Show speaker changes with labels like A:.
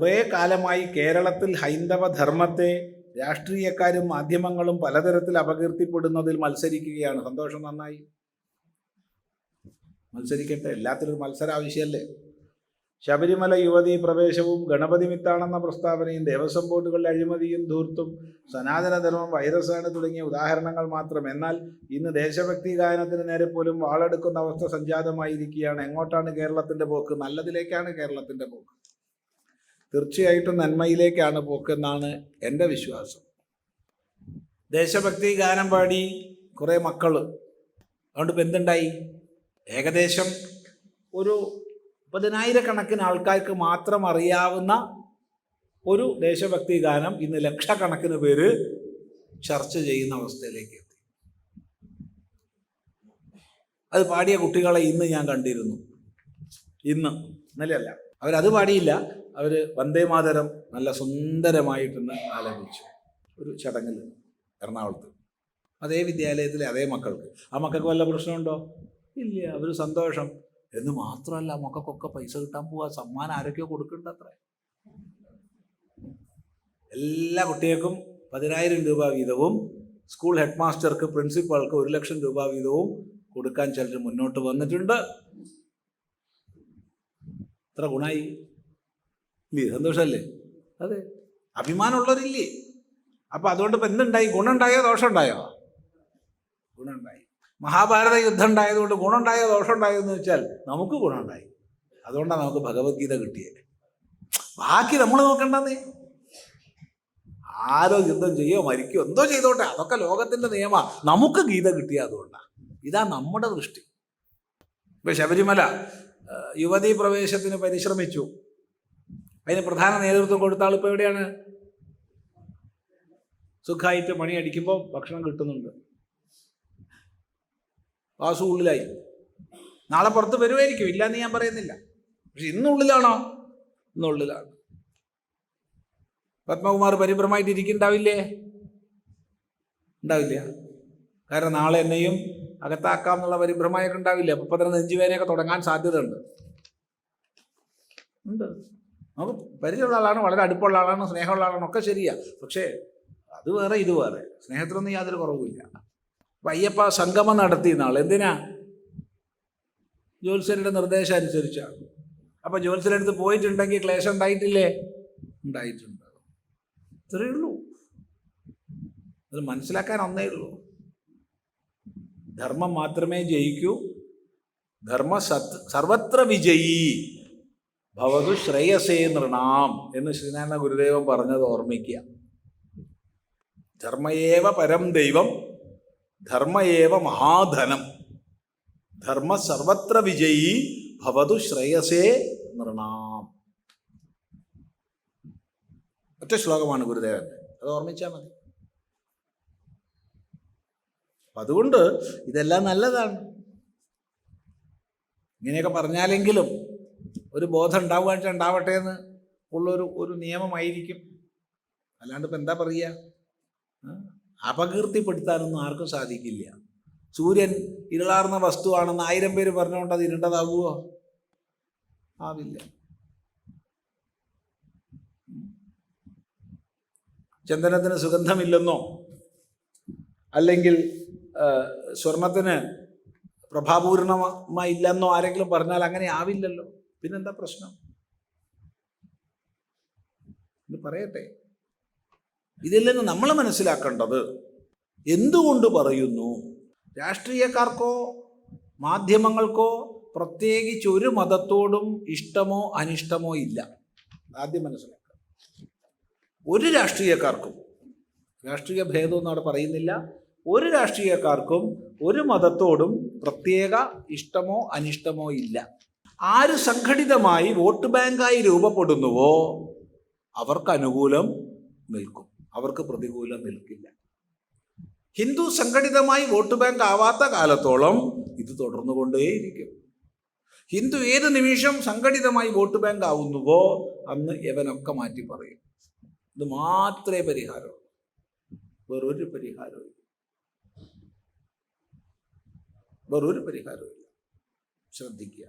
A: കുറേ കാലമായി കേരളത്തിൽ ഹൈന്ദവ ധർമ്മത്തെ രാഷ്ട്രീയക്കാരും മാധ്യമങ്ങളും പലതരത്തിൽ അപകീർത്തിപ്പെടുന്നതിൽ മത്സരിക്കുകയാണ്. സന്തോഷം നന്നായി. മത്സരിക്കട്ടെ. എല്ലാത്തിനും മത്സര ആവശ്യമല്ലേ ശബരിമല യുവതീ പ്രവേശവും ഗണപതി മിത്താണെന്ന പ്രസ്താവനയും ദേവസ്വം ബോർഡുകളുടെ അഴിമതിയും ധൂർത്തും സനാതനധർമ്മം വൈറസാണ് തുടങ്ങിയ ഉദാഹരണങ്ങൾ മാത്രം. എന്നാൽ ഇന്ന് ദേശഭക്തി ഗായനത്തിന് നേരെ പോലും വാളെടുക്കുന്ന അവസ്ഥ സംജാതമായിരിക്കുകയാണ്. എങ്ങോട്ടാണ് കേരളത്തിന്റെ പോക്ക്? നല്ലതിലേക്കാണ് കേരളത്തിന്റെ പോക്ക്. തീർച്ചയായിട്ടും നന്മയിലേക്കാണ് പോക്കെന്നാണ് എന്റെ വിശ്വാസം. ദേശഭക്തി ഗാനം പാടി കുറേ മക്കൾ അതുകൊണ്ട് ഇപ്പം എന്തുണ്ടായി? ഏകദേശം ഒരു പതിനായിരക്കണക്കിന് ആൾക്കാർക്ക് മാത്രം അറിയാവുന്ന ഒരു ദേശഭക്തി ഗാനം ഇന്ന് ലക്ഷക്കണക്കിന് പേര് ചർച്ച ചെയ്യുന്ന അവസ്ഥയിലേക്ക് എത്തി. അത് പാടിയ കുട്ടികളെ ഇന്ന് ഞാൻ കണ്ടിരുന്നു. ഇന്ന്. ഇന്നലെയല്ല. അവരത് പാടിയില്ല. അവർ വന്ദേ മാതരം നല്ല സുന്ദരമായിട്ടൊന്ന് ആലപിച്ചു. ഒരു ചടങ്ങിൽ എറണാകുളത്ത്. അതേ വിദ്യാലയത്തിലെ അതേ മക്കൾക്ക്. ആ മക്കൾക്ക് വല്ല പ്രശ്നമുണ്ടോ? ഇല്ല അവർ സന്തോഷം. എന്ന് മാത്രമല്ല മക്കൾക്കൊക്കെ പൈസ കിട്ടാൻ പോവാ. സമ്മാനം ആരൊക്കെയോ കൊടുക്കണ്ടത്ര എല്ലാ കുട്ടികൾക്കും പതിനായിരം രൂപ വീതവും സ്കൂൾ ഹെഡ് മാസ്റ്റർക്ക് പ്രിൻസിപ്പാൾക്ക് ഒരു ലക്ഷം രൂപ വീതവും കൊടുക്കാൻ ചിലർ മുന്നോട്ട് വന്നിട്ടുണ്ട്. എത്ര ഗുണമായി ഇല്ലേ? സന്തോഷമല്ലേ അതെ. അഭിമാനമുള്ളവരില്ലേ? അപ്പൊ അതുകൊണ്ട് ഇപ്പൊ എന്തുണ്ടായി? ഗുണമുണ്ടായോ? ദോഷമുണ്ടായോ? ഗുണമുണ്ടായി. മഹാഭാരത യുദ്ധം ഉണ്ടായതുകൊണ്ട് ഗുണമുണ്ടായോ? ദോഷമുണ്ടായോ എന്ന് വെച്ചാൽ നമുക്ക് ഗുണമുണ്ടായി. അതുകൊണ്ടാണ് നമുക്ക് ഭഗവത്ഗീത കിട്ടിയത് ബാക്കി നമ്മൾ നോക്കണ്ടെന്നേ. ആരോ യുദ്ധം ചെയ്യോ മരിക്കോ എന്തോ ചെയ്തോട്ടെ. അതൊക്കെ ലോകത്തിന്റെ നിയമമാണ് നമുക്ക് ഗീത കിട്ടിയ അതുകൊണ്ടാണ് ഇതാ നമ്മുടെ ദൃഷ്ടി ഇപ്പൊ ശബരിമല യുവതീ പ്രവേശത്തിന് പരിശ്രമിച്ചു. അതിന് പ്രധാന നേതൃത്വം കൊടുത്ത ആൾ ഇപ്പോൾ എവിടെയാണ്? സുഖമായിട്ട് മണി അടിക്കുമ്പോൾ ഭക്ഷണം കിട്ടുന്നുണ്ട്. വാസു ഉള്ളിലായി. നാളെ പുറത്ത് വരുമായിരിക്കും ഇല്ല എന്ന് ഞാൻ പറയുന്നില്ല. പക്ഷെ ഇന്നുള്ളിലാണോ ഇന്നുള്ളിലാണ് പത്മകുമാർ പരിഭ്രമായിട്ട് ഇരിക്കുന്നുണ്ടാവില്ലേ ഉണ്ടാവില്ല. കാരണം നാളെ എന്നെയും അകത്താക്കാം എന്നുള്ള പരിഭ്രമയൊക്കെ ഉണ്ടാവില്ല? അപ്പൊ തന്നെ പേരെയൊക്കെ തുടങ്ങാൻ സാധ്യതയുണ്ട്. ഉണ്ട്. നമുക്ക് പരിചയമുള്ള ആളാണ് വളരെ അടുപ്പമുള്ള ആളാണ് സ്നേഹമുള്ള ആളാണ് ഒക്കെ ശരിയാ. പക്ഷേ അത് വേറെ ഇത് വേറെ. സ്നേഹത്തിനൊന്നും യാതൊരു കുറവുമില്ല. അപ്പം അയ്യപ്പ സംഗമം നടത്തി നാൾ എന്തിനാ? ജ്യോത്സ്യരുടെ നിർദ്ദേശം അനുസരിച്ചാണ് അപ്പൊ ജ്യോത്സ്യരുടെ അടുത്ത് പോയിട്ടുണ്ടെങ്കിൽ ക്ലേശം ഉണ്ടായിട്ടില്ലേ? ഉണ്ടായിട്ടുണ്ട്. ഇത്രയേ ഉള്ളൂ. അത് മനസ്സിലാക്കാൻ ഒന്നേ ഉള്ളൂ. ധർമ്മം മാത്രമേ ജയിക്കൂ. ധർമ്മ സത് സർവത്ര വിജയി ഭവതു ശ്രേയസേ നൃണാം എന്ന് ശ്രീനാരായണ ഗുരുദേവൻ പറഞ്ഞത് ഓർമ്മിക്കുക. ധർമ്മയേവ പരം ദൈവം ധർമ്മയേവ മഹാധനം. ധർമ്മ സർവത്ര വിജയി ഭവതു ശ്രേയസേ നൃണാം. ഒറ്റ ശ്ലോകമാണ് ഗുരുദേവൻ അത് ഓർമ്മിച്ചാൽ മതി. അപ്പൊ അതുകൊണ്ട് ഇതെല്ലാം നല്ലതാണ്. ഇങ്ങനെയൊക്കെ പറഞ്ഞാലെങ്കിലും ഒരു ബോധം ഉണ്ടാവുക ഉണ്ടാവട്ടെ എന്ന് ഉള്ളൊരു ഒരു നിയമമായിരിക്കും. അല്ലാണ്ട് ഇപ്പം എന്താ പറയുക? അപകീർത്തിപ്പെടുത്താനൊന്നും ആർക്കും സാധിക്കില്ല. സൂര്യൻ ഇരുളാർന്ന വസ്തുവാണെന്ന് ആയിരം പേര് പറഞ്ഞുകൊണ്ട് അത് ഇരുണ്ടതാകുമോ ആവില്ല. ചന്ദനത്തിന് സുഗന്ധമില്ലെന്നോ? അല്ലെങ്കിൽ സ്വർണത്തിന് പ്രഭാപൂർണമായി ഇല്ലെന്നോ ആരെങ്കിലും പറഞ്ഞാൽ അങ്ങനെ ആവില്ലല്ലോ. പിന്നെന്താ പ്രശ്നം? ഇത് പറയട്ടെ. ഇതിൽ നിന്ന് നമ്മൾ മനസ്സിലാക്കേണ്ടത് എന്തുകൊണ്ട് പറയുന്നു? രാഷ്ട്രീയക്കാർക്കോ മാധ്യമങ്ങൾക്കോ പ്രത്യേകിച്ച് ഒരു മതത്തോടും ഇഷ്ടമോ അനിഷ്ടമോ ഇല്ല. ആദ്യം മനസ്സിലാക്കുക. ഒരു രാഷ്ട്രീയക്കാർക്കും രാഷ്ട്രീയ ഭേദമൊന്നും അവിടെ പറയുന്നില്ല. ഒരു രാഷ്ട്രീയക്കാർക്കും ഒരു മതത്തോടും പ്രത്യേക ഇഷ്ടമോ അനിഷ്ടമോ ഇല്ല. ആര് സംഘടിതമായി വോട്ട് ബാങ്കായി രൂപപ്പെടുന്നുവോ അവർക്ക് അനുകൂലം നിൽക്കും. അവർക്ക് പ്രതികൂലം നിൽക്കില്ല. ഹിന്ദു സംഘടിതമായി വോട്ട് ബാങ്ക് ആവാത്ത കാലത്തോളം ഇത് തുടർന്നുകൊണ്ടേയിരിക്കും. ഹിന്ദു ഏത് നിമിഷം സംഘടിതമായി വോട്ട് ബാങ്ക് ആവുന്നുവോ അന്ന് ഇവനൊക്കെ മാറ്റി പറയും. ഇത് മാത്രമേ പരിഹാരമുള്ളൂ. വേറൊരു പരിഹാരവും ഇല്ല വേറൊരു പരിഹാരമില്ല ശ്രദ്ധിക്കുക.